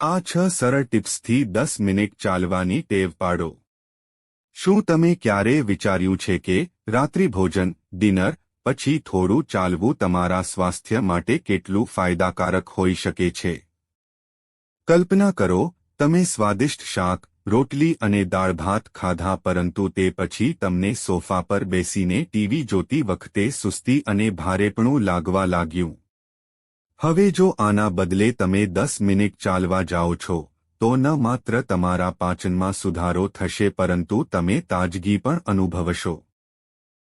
આ છ સરળ ટિપ્સથી દસ મિનિટ ચાલવાની ટેવ પાડો. શું તમે ક્યારેય વિચાર્યું છે કે રાત્રિભોજન ડિનર, પછી થોડું ચાલવું તમારા સ્વાસ્થ્ય માટે કેટલું ફાયદાકારક હોઈ શકે છે? કલ્પના કરો, તમે સ્વાદિષ્ટ શાક, રોટલી અને દાળ ભાત ખાધા પરંતુ તે પછી તમને સોફા પર બેસીને ટીવી જોતી વખતે સુસ્તી અને ભારેપણું લાગવા લાગ્યું. હવે જો આના બદલે તમે દસ મિનિટ ચાલવા જાઓ છો, તો ન માત્ર તમારા પાચનમાં સુધારો થશે પરંતુ તમે તાજગી પણ અનુભવશો.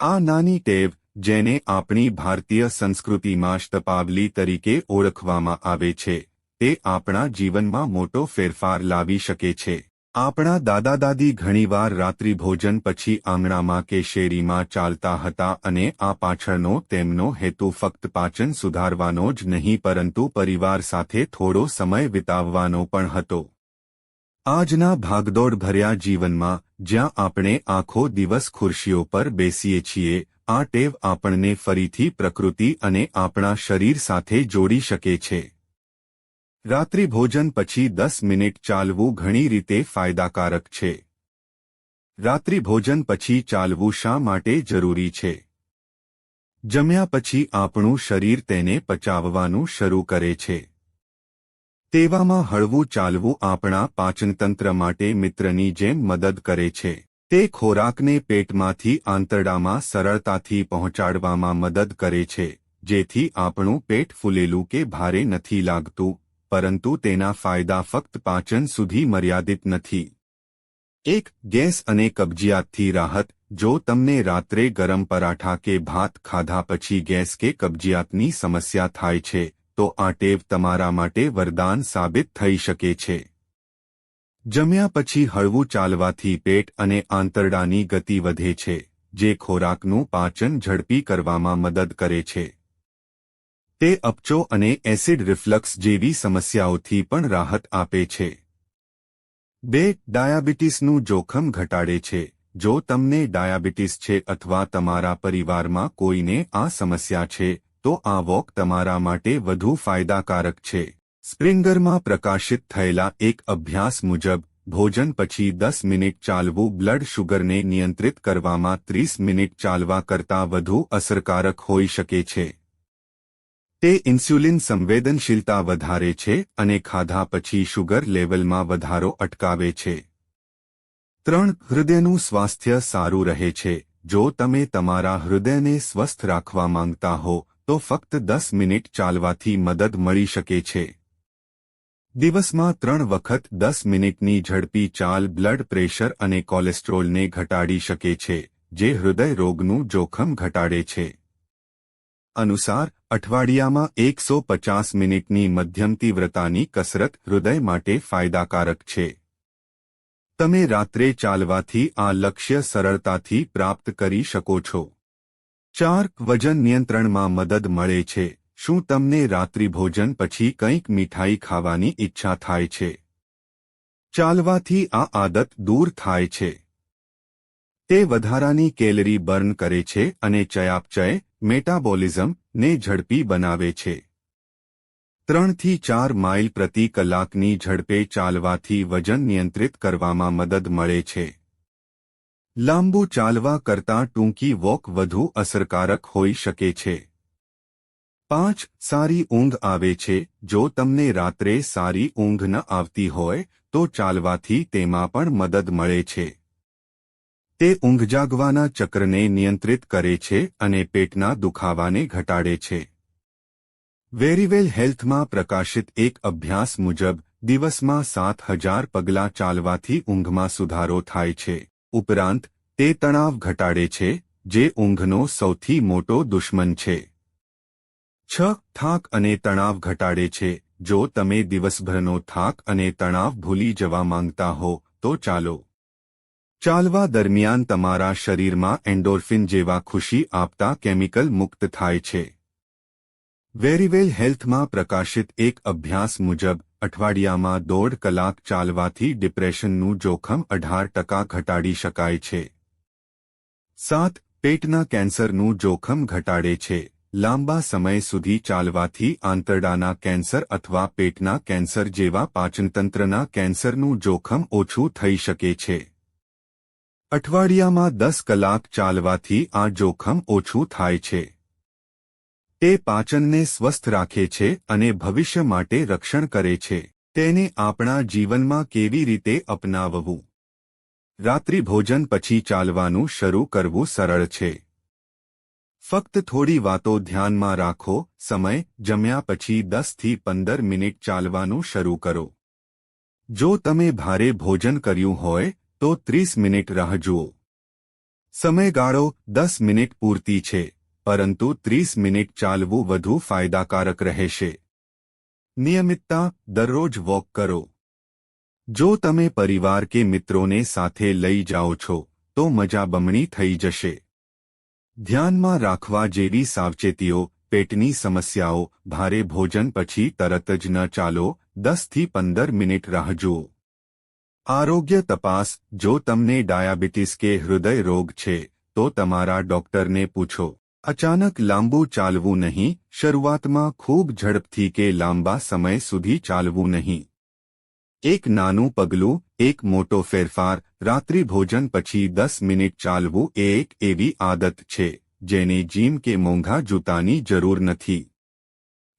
આ નાની ટેવ, જેને આપણી ભારતીય સંસ્કૃતિમાં અષ્ટપાવલી તરીકે ઓળખવામાં આવે છે, તે આપણા જીવનમાં મોટો ફેરફાર લાવી શકે છે. આપણા દાદા દાદી ઘણીવાર રાત્રિભોજન પછી આંગણામાં કે શેરીમાં ચાલતા હતા અને આ પાછળનો તેમનો હેતુ ફક્ત પાચન સુધારવાનો જ નહીં પરંતુ પરિવાર સાથે થોડો સમય વિતાવવાનો પણ હતો. આજના ભાગદોડ ભર્યા જીવનમાં જ્યાં આપણે આખો દિવસ ખુરશીઓ પર બેસીએ છીએ, આ ટેવ આપણને ફરીથી પ્રકૃતિ અને આપણા શરીર સાથે જોડી શકે છે. રાત્રિભોજન પછી દસ મિનિટ ચાલવું ઘણી રીતે ફાયદાકારક છે. રાત્રિભોજન પછી ચાલવું શા માટે જરૂરી છે? જમ્યા પછી આપણું શરીર તેને પચાવવાનું શરૂ કરે છે. તેવામાં હળવું ચાલવું આપણા પાચનતંત્ર માટે મિત્રની જેમ મદદ કરે છે. તે ખોરાકને પેટમાંથી આંતરડામાં સરળતાથી પહોંચાડવામાં મદદ કરે છે, જેથી આપણું પેટ ફૂલેલું કે ભારે નથી લાગતું. પરંતુ તેના ફાયદા ફક્ત પાચન સુધી મર્યાદિત નથી. એક, ગેસ અને કબજિયાતથી રાહત. જો તમને રાત્રે ગરમ પરાઠા કે ભાત ખાધા પછી ગેસ કે કબજિયાતની સમસ્યા થાય છે, તો આ ટેવ તમારા માટે વરદાન સાબિત થઈ શકે છે. જમ્યા પછી હળવું ચાલવાથી પેટ અને આંતરડાની ગતિ વધે છે, જે ખોરાકનું પાચન ઝડપી કરવામાં મદદ કરે છે. તે અપચો અને એસિડ રિફ્લક્સ જેવી સમસ્યાઓથી પણ રાહત આપે છે. બે, ડાયાબિટીસનું જોખમ ઘટાડે છે. જો તમને ડાયાબિટીસ છે અથવા તમારા પરિવારમાં કોઈને આ સમસ્યા છે, તો આ વોક તમારા માટે વધુ ફાયદાકારક છે. સ્પ્રિંગરમાં પ્રકાશિત થયેલા એક અભ્યાસ મુજબ, ભોજન પછી દસ મિનિટ ચાલવું બ્લડ શુગરને નિયંત્રિત કરવામાં ત્રીસ મિનિટ ચાલવા કરતાં વધુ અસરકારક હોઈ શકે છે. તે ઇન્સ્યુલિન સંવેદનશીલતા વધારે છે અને ખાધા પછી શુગર લેવલમાં વધારો અટકાવે છે. ત્રણ, હૃદયનું સ્વાસ્થ્ય સારું રહે છે. જો તમે તમારા હૃદયને સ્વસ્થ રાખવા માંગતા હો, તો ફક્ત દસ મિનિટ ચાલવાથી મદદ મળી શકે છે. દિવસમાં ત્રણ વખત દસ મિનિટની ઝડપી ચાલ બ્લડ પ્રેશર અને કોલેસ્ટ્રોલને ઘટાડી શકે છે, જે હૃદય રોગનું જોખમ ઘટાડે છે. અનુસાર, અઠવાડિયામાં એકસો પચાસ મિનિટની મધ્યમ તીવ્રતાની કસરત હૃદય માટે ફાયદાકારક છે. તમે રાત્રે ચાલવાથી આ લક્ષ્ય સરળતાથી પ્રાપ્ત કરી શકો છો. ચાર વજન નિયંત્રણમાં મદદ મળે છે. શું તમને રાત્રિભોજન પછી કંઈક મીઠાઈ ખાવાની ઈચ્છા થાય છે? ચાલવાથી આ આદત દૂર થાય છે. તે વધારાની કેલરી બર્ન કરે છે અને ચયાપચય મેટાબોલિઝમ ને ઝડપી બનાવે છે. ત્રણથી ચાર માઇલ પ્રતિ કલાકની ઝડપે ચાલવાથી વજન નિયંત્રિત કરવામાં મદદ મળે છે. લાંબુ ચાલવા કરતાં ટૂંકી વોક વધુ અસરકારક હોઈ શકે છે. પાંચ, સારી ઊંઘ આવે છે. જો તમને રાત્રે સારી ઊંઘ ન આવતી હોય, તો ચાલવાથી તેમાં પણ મદદ મળે છે. તે ઊંઘ જાગવાના ચક્રને નિયંત્રિત કરે છે અને પેટના દુખાવાને ઘટાડે છે. વેરીવેલ હેલ્થમાં પ્રકાશિત એક અભ્યાસ મુજબ, દિવસમાં સાત હજાર પગલાં ચાલવાથી ઊંઘમાં સુધારો થાય છે. ઉપરાંત, તે તણાવ ઘટાડે છે, જે ઊંઘનો સૌથી મોટો દુશ્મન છે. છ, થાક અને તણાવ ઘટાડે છે. જો તમે દિવસભરનો થાક અને તણાવ ભૂલી જવા માંગતા હો, તો ચાલો ચાલવા દરમિયાન તમારા શરીરમાં એન્ડોર્ફિન જેવા ખુશી આપતા કેમિકલ મુક્ત થાય છે. વેરીવેલ હેલ્થમાં પ્રકાશિત એક અભ્યાસ મુજબ, અઠવાડિયામાં દોઢ કલાક ચાલવાથી ડિપ્રેશનનું જોખમ અઢાર ટકા ઘટાડી શકાય છે. સાત, પેટના કેન્સરનું જોખમ ઘટાડે છે. લાંબા સમય સુધી ચાલવાથી આંતરડાના કેન્સર અથવા પેટના કેન્સર જેવા પાચનતંત્રના કેન્સરનું જોખમ ઓછું થઈ શકે છે. અઠવાડિયામાં દસ કલાક ચાલવાથી આ જોખમ ઓછું થાય છે. તે પાચનને સ્વસ્થ રાખે છે અને ભવિષ્ય માટે રક્ષણ કરે છે. તેને આપણા જીવનમાં કેવી રીતે અપનાવવું? રાત્રિભોજન પછી ચાલવાનું શરૂ કરવું સરળ છે. ફક્ત થોડી વાતો ધ્યાનમાં રાખો, સમય જમ્યા પછી દસથી પંદર મિનિટ ચાલવાનું શરૂ કરો. જો તમે ભારે ભોજન કર્યું હોય તો ત્રીસ મિનિટ રાહ જુઓ. સમયગાળો દસ મિનિટ પૂરતી છે, પરંતુ ત્રીસ મિનિટ ચાલવું વધુ ફાયદાકારક રહેશે. નિયમિતતા દરરોજ વોક કરો. જો તમે પરિવાર કે મિત્રોને સાથે લઈ જાઓ છો, તો મજા બમણી થઈ જશે. ધ્યાનમાં રાખવા જેવી સાવચેતીઓ, પેટની સમસ્યાઓ, ભારે ભોજન પછી તરત જ ન ચાલો, દસથી પંદર મિનિટ રાહ જુઓ. આરોગ્ય તપાસ, જો તમને ડાયાબિટીસ કે હૃદય રોગ છે, તો તમારા ડોક્ટરને પૂછો. અચાનક લાંબુ ચાલવું નહીં, શરૂઆતમાં ખૂબ ઝડપથી કે લાંબા સમય સુધી ચાલવું નહીં. એક નાનું પગલું, એક મોટો ફેરફાર, રાત્રિ ભોજન પછી દસ મિનિટ ચાલવું એ એક એવી આદત છે, જેને જીમ કે મોંઘા જૂતાની જરૂર નથી.